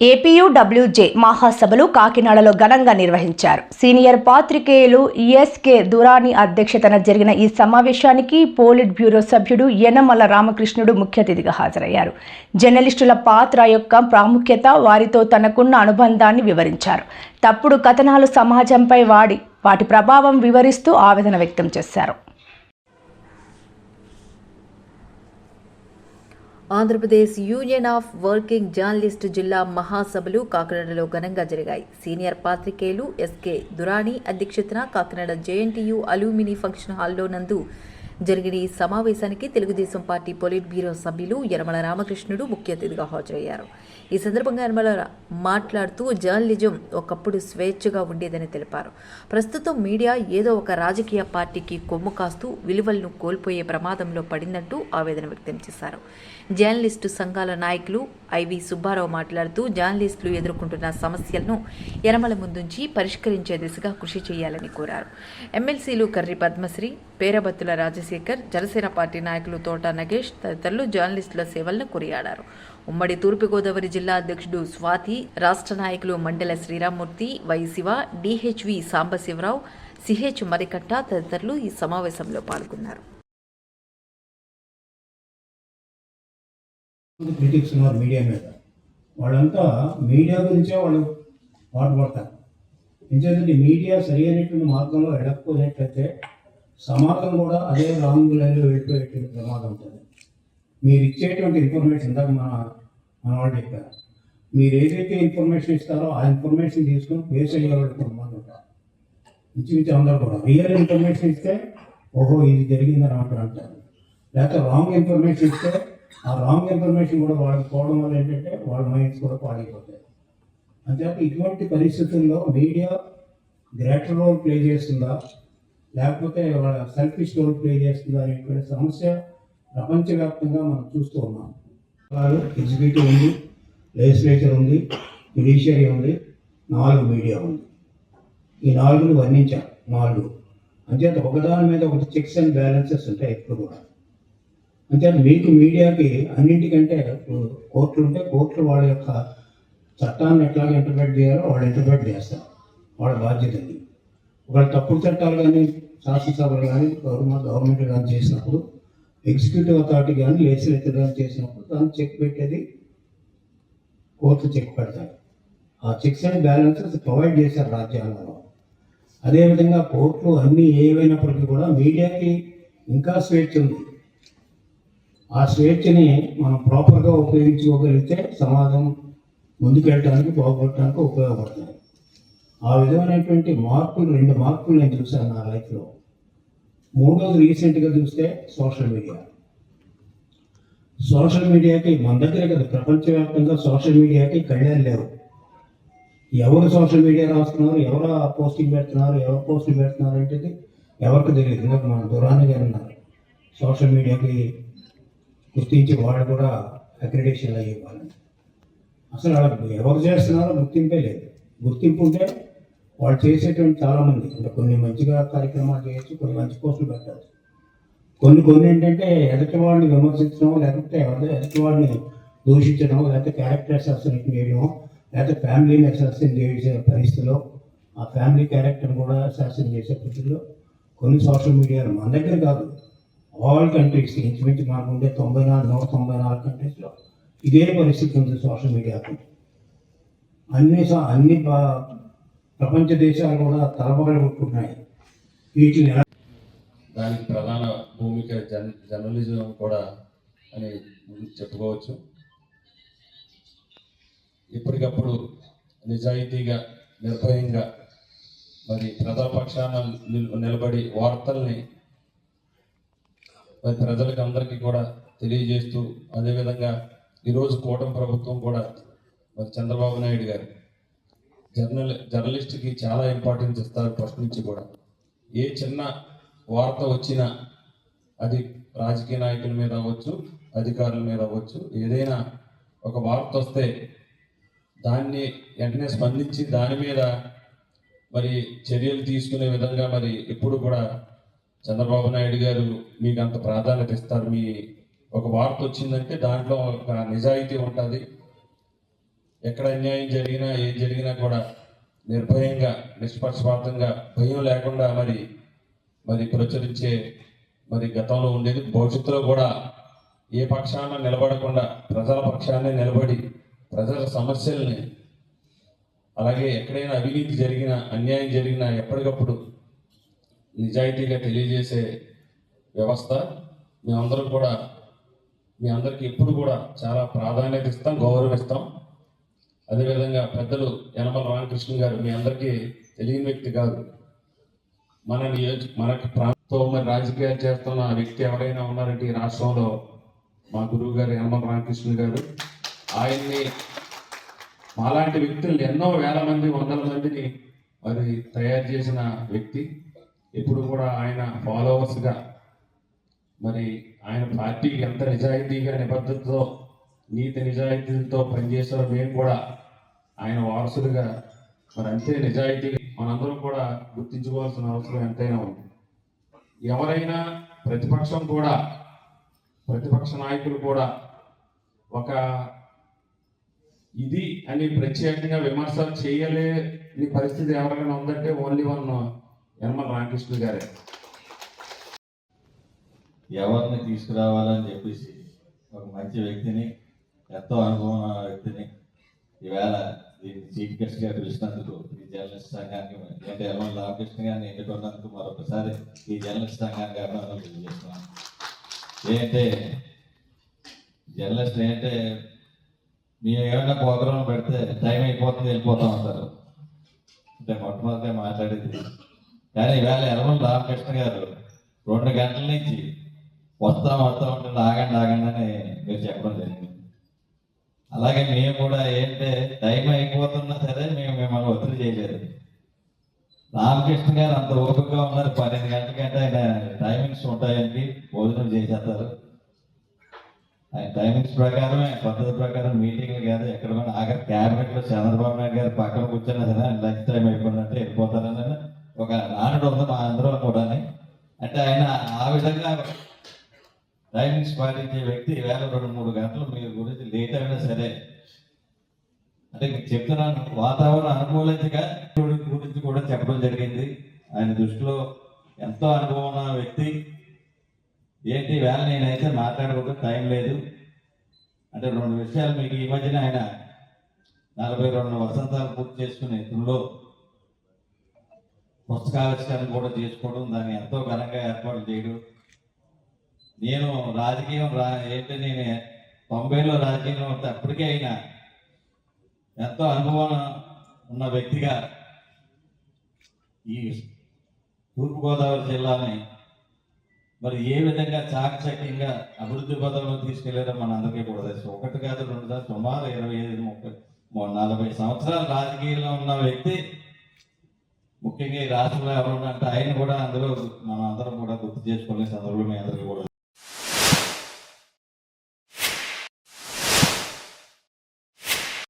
APUWJ మహాసభలు కాకినాడలో ఘనంగా నిర్వహించారు. సీనియర్ పాత్రికేయులు ఎస్కే దురాని అధ్యక్షతన జరిగిన ఈ సమావేశానికి పోలిట్ బ్యూరో సభ్యుడు యనమల రామకృష్ణుడు ముఖ్య అతిథిగా హాజరయ్యారు. జర్నలిస్టుల పాత్ర యొక్క ప్రాముఖ్యత వారితో తనకున్న అనుబంధాన్ని వివరించారు. తప్పుడు కథనాలు సమాజంపై వాడి వాటి ప్రభావం వివరిస్తూ ఆవేదన వ్యక్తం చేశారు. Andhra Pradesh union of working journalist జిల్లా మహాసభలు కాకినాడలో ఘనంగా జరిగాయి. సీనియర్ పాత్రికేయులు ఎస్కే దురాణి అధ్యక్షతన కాకినాడ జేఎన్టీయు అలూమిని ఫంక్షన్ హాల్లో నందు జరిగిన ఈ సమావేశానికి తెలుగుదేశం పార్టీ పొలిట్ బ్యూరో సభ్యులు యనమల రామకృష్ణుడు ముఖ్య అతిథిగా హాజరయ్యారు. ఈ సందర్భంగా యనమల మాట్లాడుతూ జర్నలిజం ఒకప్పుడు స్వేచ్ఛగా ఉండేదని తెలిపారు. ప్రస్తుతం మీడియా ఏదో ఒక రాజకీయ పార్టీకి కొమ్ము కాస్తూ విలువలను కోల్పోయే ప్రమాదంలో పడిందంటూ ఆవేదన వ్యక్తం చేశారు. జర్నలిస్టు సంఘాల నాయకులు ఐవి సుబ్బారావు మాట్లాడుతూ జర్నలిస్టులు ఎదుర్కొంటున్న సమస్యలను యనమల ముందుంచి పరిష్కరించే దిశగా కృషి చేయాలని కోరారు. ఎమ్మెల్సీలు కర్రి పద్మశ్రీ పేరబత్తుల చంద్రశేఖర్ జనసేన పార్టీ నాయకులు తోట నగేష్ తదితరులు జర్నలిస్టుల సేవలను కొనియాడారు. ఉమ్మడి తూర్పుగోదావరి జిల్లా అధ్యక్షుడు స్వాతి రాష్ట్ర నాయకులు మండల Sriramamurthy Y Siva DHV Sambasivarao CH Marikatta తదితరులు ఈ సమావేశంలో పాల్గొన్నారు. క్రిటిక్స్ ఉన్నారు మీడియా మీద. వాళ్ళంతా మీడియా గురించే వాళ్ళు పాటుపడతారు. ఎందుకంటే మీడియా సరి అయినటువంటి మార్గంలో ఎడకపోయినట్లయితే సమాజం కూడా అదే రాంగ్ లైన్లో వెళ్ళిపోయేటువంటి ప్రమాదం ఉంటుంది. మీరు ఇచ్చేటువంటి ఇన్ఫర్మేషన్ ఇందాక మన మనవాళ్ళు చెప్పారు. మీరు ఏదైతే ఇన్ఫర్మేషన్ ఇస్తారో ఆ ఇన్ఫర్మేషన్ తీసుకొని ఫేస్ అయ్యేవాళ్ళు ప్రమాదం కొంతమంది ఉంటారు ఇంచుమించు అందరూ కూడా రియల్ ఇన్ఫర్మేషన్ ఇస్తే ఓహో ఇది జరిగిందని అంటారు అంటారు. లేకపోతే రాంగ్ ఇన్ఫర్మేషన్ ఇస్తే ఆ రాంగ్ ఇన్ఫర్మేషన్ కూడా వాళ్ళకి పోవడం వల్ల ఏంటంటే వాళ్ళ మైండ్స్ కూడా పాడైపోతాయి. అంతేకాక ఇటువంటి పరిస్థితుల్లో మీడియా గ్రేటర్ రోల్ ప్లే చేస్తుందా? లేకపోతే వాళ్ళ సెల్ఫిష్ రోల్ ప్లే చేస్తుంది అనేటువంటి సమస్య ప్రపంచవ్యాప్తంగా మనం చూస్తూ ఉన్నాం. వాళ్ళు ఎగ్జిక్యూటివ్ ఉంది లెజిస్లేచర్ ఉంది జుడిషియరీ ఉంది నాలుగు మీడియా ఉంది. ఈ నాలుగుని వర్ణించాం నాలుగు. అంచేత ఒకదాని మీద ఒకటి చెక్స్ అండ్ బ్యాలెన్సెస్ ఉంటాయి ఎప్పుడు కూడా. అంటే మీకు మీడియాకి అన్నింటికంటే కోర్టులు ఉంటే కోర్టులు వాళ్ళ యొక్క చట్టాన్ని ఎట్లాగ ఇంటర్ప్రెట్ చేయాలో వాళ్ళు ఇంటర్ప్రెట్ చేస్తారు. వాళ్ళ బాధ్యత అది ఒకవేళ తప్పుడు చట్టాలు కానీ శాసనసభలు కానీ గవర్నమెంట్ గవర్నమెంట్ కానీ చేసినప్పుడు ఎగ్జిక్యూటివ్ అథారిటీ కానీ లెజిస్లేచర్ కానీ చేసినప్పుడు దాన్ని చెక్ పెట్టేది కోర్టు చెక్ పెడతారు. ఆ చెక్స్ అండ్ బ్యాలెన్సెస్ ప్రొవైడ్ చేశారు రాజ్యాంగంలో. అదేవిధంగా కోర్టులు అన్నీ ఏవైనప్పటికీ కూడా మీడియాకి ఇంకా స్వేచ్ఛ ఉంది. ఆ స్వేచ్ఛని మనం ప్రాపర్గా ఉపయోగించుకోగలిగితే సమాజం ముందుకెళ్ళడానికి బాగుపడటానికి ఉపయోగపడుతుంది. ఆ విధమైనటువంటి మార్పులు రెండు మార్పులు నేను చూశాను నా లైఫ్లో. మూడోది రీసెంట్గా చూస్తే సోషల్ మీడియా. సోషల్ మీడియాకి మన దగ్గర కదా ప్రపంచవ్యాప్తంగా సోషల్ మీడియాకి కళ్యాణ్ లేవు ఎవరు సోషల్ మీడియా రాస్తున్నారు ఎవరు ఆ పోస్టింగ్ పెడుతున్నారు ఎవరు పోస్టింగ్ పెడుతున్నారు అంటే ఎవరికి తెలియదు. ఇందాక మన దురాన్ని గారు ఉన్నారు. సోషల్ మీడియాకి గుర్తించి వాళ్ళు కూడా అక్రిడేషన్ వాళ్ళు అసలు వాళ్ళకి ఎవరు చేస్తున్నారో గుర్తింపే లేదు. గుర్తింపు ఉంటే వాళ్ళు చేసేటువంటి చాలామంది అంటే కొన్ని మంచిగా కార్యక్రమాలు చేయొచ్చు కొన్ని మంచి పోస్టులు పెట్టచ్చు. కొన్ని కొన్ని ఏంటంటే ఎదటి వాడిని విమర్శించడం లేకపోతే ఎవరి ఎదటి వాడిని దూషించడం లేకపోతే క్యారెక్టర్ అసెస్మెంట్ చేయడం లేకపోతే ఫ్యామిలీని అసెస్మెంట్ చేసే పరిస్థితిలో ఆ ఫ్యామిలీ క్యారెక్టర్ కూడా అసెస్మెంట్ చేసే పరిస్థితుల్లో కొన్ని సోషల్ మీడియాలో మన దగ్గర కాదు. ఆల్ కంట్రీస్ ఇంచుమించు మాకు ఉండే తొంభై నాలుగు నూట తొంభై నాలుగు కంట్రీస్లో ఇదే పరిస్థితి ఉంది సోషల్ మీడియాకు అన్ని స- అన్ని ప్రపంచ దేశాలు కూడా తలబగలు కొట్టుకుంటున్నాయి వీటిని దానికి ప్రధాన భూమిక జర్న జర్నలిజం కూడా అని చెప్పుకోవచ్చు. ఎప్పటికప్పుడు నిజాయితీగా నిర్భయంగా మరి ప్రజాపక్షాన నిలబడి వార్తల్ని మరి ప్రజలకు అందరికీ కూడా తెలియజేస్తూ అదేవిధంగా ఈరోజు కూటమి ప్రభుత్వం కూడా మరి చంద్రబాబు నాయుడు గారు జర్నల్ జర్నలిస్ట్కి చాలా ఇంపార్టెన్స్ ఇస్తారు ఫస్ట్ నుంచి కూడా. ఏ చిన్న వార్త వచ్చినా అది రాజకీయ నాయకుల మీద అవ్వచ్చు అధికారుల మీద అవ్వచ్చు. ఏదైనా ఒక వార్త వస్తే దాన్ని వెంటనే స్పందించి దాని మీద మరి చర్యలు తీసుకునే విధంగా మరి ఎప్పుడు కూడా చంద్రబాబు నాయుడు గారు మీకు అంత ప్రాధాన్యత ఇస్తారు. మీ ఒక వార్త వచ్చిందంటే దాంట్లో ఒక నిజాయితీ ఉంటుంది. ఎక్కడ అన్యాయం జరిగినా ఏం జరిగినా కూడా నిర్భయంగా నిష్పక్షపాతంగా భయం లేకుండా మరి మరి ప్రచురించే మరి గతంలో ఉండేది. భవిష్యత్తులో కూడా ఏ పక్షాన నిలబడకుండా ప్రజల పక్షాన్ని నిలబడి ప్రజల సమస్యల్ని అలాగే ఎక్కడైనా అవినీతి జరిగినా అన్యాయం జరిగినా ఎప్పటికప్పుడు నిజాయితీగా తెలియజేసే వ్యవస్థ మేమందరం కూడా మీ అందరికీ ఎప్పుడు కూడా చాలా ప్రాధాన్యత ఇస్తాం గౌరవిస్తాం అదేవిధంగా పెద్దలు యనమల రామకృష్ణ గారు మీ అందరికీ తెలియని వ్యక్తి కాదు. మన నియోజక మనకి ప్రాంతంతో మరి రాజకీయాలు చేస్తున్న వ్యక్తి ఎవరైనా ఉన్నారంటే ఈ రాష్ట్రంలో మా గురువు గారు యనమల రామకృష్ణ గారు. ఆయన్ని మాలాంటి వ్యక్తులు ఎన్నో వేల మంది వందల మందిని మరి తయారు చేసిన వ్యక్తి. ఎప్పుడు కూడా ఆయన ఫాలోవర్స్గా మరి ఆయన పార్టీకి ఎంత నిజాయితీగా నిబద్ధతతో నీతి నిజాయితీలతో పనిచేసారో మేము కూడా ఆయన వారసులుగా మరి అంతే నిజాయితీ మనందరం కూడా గుర్తించుకోవాల్సిన అవసరం ఎంతైనా ఉంది. ఎవరైనా ప్రతిపక్షం కూడా ప్రతిపక్ష నాయకులు కూడా ఒక ఇది అని ప్రత్యేకంగా విమర్శలు చేయలేని పరిస్థితి ఎవరైనా ఉందంటే ఓన్లీ వన్ యనమల రామకృష్ణ గారే. ఎవరిని తీసుకురావాలని చెప్పేసి ఒక మంచి వ్యక్తిని ఎంతో అనుభవం వ్యక్తిని. ఈవేళ దీన్ని చీఫ్ గెస్ట్గా పిలిచినందుకు ఈ జర్నలిస్ట్ సంఘానికి అంటే ఎల్వన్ రామకృష్ణ గారిని ఎన్నుకున్నందుకు మరొకసారి ఈ జర్నలిస్ట్ సంఘానికి అభినందనలు తెలియజేస్తున్నాను. ఏంటంటే జర్నలిస్ట్ ఏంటంటే మేము ఏమైనా ప్రోగ్రాం పెడితే టైం అయిపోతుంది వెళ్ళిపోతా ఉంటారు అంటే మొట్టమొదటి మాట్లాడేది. కానీ ఈవేళ ఎల్వన్ రామకృష్ణ గారు రెండు గంటల నుంచి వస్తా వస్తా ఉంటుంది ఆగండి ఆగండి అని మీరు చెప్పడం జరిగింది. అలాగే మేము కూడా ఏంటంటే టైం అయిపోతున్నా సరే మేము మిమ్మల్ని ఒత్తిడి చేయలేదు. రామకృష్ణ గారు అంత ఓపికగా ఉన్నారు. పన్నెండు గంటలకంటే ఆయన టైమింగ్స్ ఉంటాయండి. భోజనం చేసేస్తారు. ఆయన టైమింగ్స్ ప్రకారం ఆయన పద్ధతి ప్రకారం మీటింగ్లు కాదు ఎక్కడ కూడా ఆఖరి క్యాబినెట్లో చంద్రబాబు నాయుడు గారు పక్కన కూర్చున్నా సరే ఆయన లంచ్ టైం అయిపోయిందంటే వెళ్ళిపోతారని ఒక నానుడు ఉంది మా అందరూ కూడా అంటే ఆయన ఆ విధంగా టైమింగ్స్ పాటించే వ్యక్తి వేల రెండు మూడు గంటలు మీ గురించి లేట్ అయినా సరే. అంటే మీకు చెప్తున్నాను వాతావరణం అనుకూలించగా గురించి గురించి కూడా చెప్పడం జరిగింది. ఆయన దృష్టిలో ఎంతో అనుభవం ఉన్న వ్యక్తి. ఏంటి వేళ? నేనైతే మాట్లాడకూడదు టైం లేదు. అంటే రెండు విషయాలు మీకు ఈ మధ్యన ఆయన నలభై రెండు వసంతాలు పూర్తి చేసుకునే ఇందులో పుస్తకావిష్కరణ కూడా చేసుకోవడం దాన్ని ఎంతో ఘనంగా ఏర్పాటు చేయడం నేను రాజకీయం రా ఏంటి నేను తొంభైలో రాజకీయం ఉంటే అప్పటికే అయినా ఎంతో అనుభవం ఉన్న వ్యక్తిగా ఈ తూర్పుగోదావరి జిల్లాని మరి ఏ విధంగా చాకచక్యంగా అభివృద్ధి పదంలో తీసుకెళ్ళారో మన అందరికీ కూడా తెలుసు. ఒకటి కాదు రెండు కాదు సుమారు ఇరవై ఐదు ముప్పై నలభై సంవత్సరాలు రాజకీయంలో ఉన్న వ్యక్తి ముఖ్యంగా ఈ రాష్ట్రంలో ఎవరు అంటే ఆయన కూడా అందులో మనం అందరం కూడా గుర్తు చేసుకోవాలని సందర్భంలో మీ అందరికీ కూడా